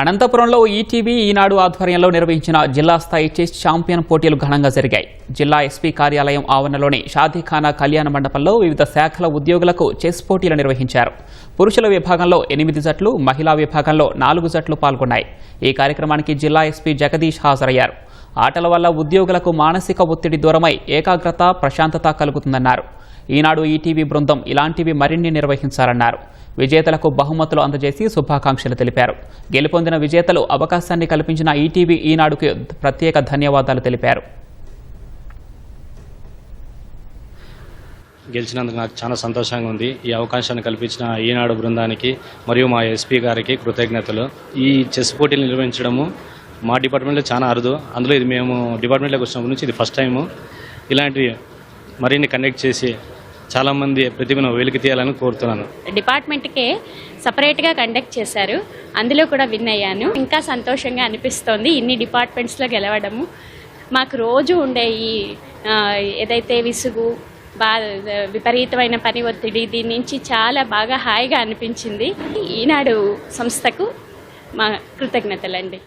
అనంతపురంలో ఈటీవీ ఈనాడు ఆధ్వర్యంలో నిర్వహించిన జిల్లా స్థాయి చెస్ ఛాంపియన్ పోటీలు ఘనంగా జరిగాయి. జిల్లా ఎస్పీ కార్యాలయం ఆవరణలోని షాదీఖానా కళ్యాణ మండపంలో వివిధ శాఖల ఉద్యోగులకు చెస్ పోటీలు నిర్వహించారు. పురుషుల విభాగంలో ఎనిమిది జట్లు మహిళా విభాగంలో నాలుగు జట్లు పాల్గొన్నాయి. ఈ కార్యక్రమానికి జిల్లా ఎస్పీ జగదీష్ హాజరయ్యారు. ఆటల వల్ల ఉద్యోగులకు మానసిక ఒత్తిడి దూరమై ఏకాగ్రత ప్రశాంతత కలుగుతుందన్నారు. ఈనాడు ఈటీవీ బృందం ఇలాంటివి మరిన్ని నిర్వహించాలన్నారు. విజేతలకు బహుమతులు అందజేసి శుభాకాంక్షలు తెలిపారు. గెలుపొందిన విజేతలు అవకాశాన్ని కల్పించిన ఈటీవీ ఈనాడుకు ప్రత్యేక ధన్యవాదాలు తెలిపారు. గెలిచినందుకు నాకు చాలా సంతోషంగా ఉంది. ఈ అవకాశాన్ని కల్పించిన ఈనాడు బృందానికి మరియు మా ఎస్పీ గారికి కృతజ్ఞతలు. ఈ చెస్ పోటీలు నిర్వహించడము మా డిపార్ట్మెంట్లో చాలా అరుదు. అందులో ఇది మేము డిపార్ట్మెంట్లోకి వచ్చినప్పటి నుంచి ఇది ఫస్ట్ టైము ఇలాంటివి మరిన్ని కండక్ట్ చేసి చాలామంది ప్రతిభను వెలికి తీయాలని కోరుతున్నాను. డిపార్ట్మెంట్కే సపరేట్గా కండక్ట్ చేశారు. అందులో కూడా విన్ అయ్యాను. ఇంకా సంతోషంగా అనిపిస్తోంది ఇన్ని డిపార్ట్మెంట్స్లో గెలవడము. మాకు రోజు ఉండే ఈ ఏదైతే విసుగు బా విపరీతమైన పని ఒత్తిడి దీని నుంచి చాలా బాగా హాయిగా అనిపించింది. ఈనాడు సంస్థకు మా కృతజ్ఞతలండి.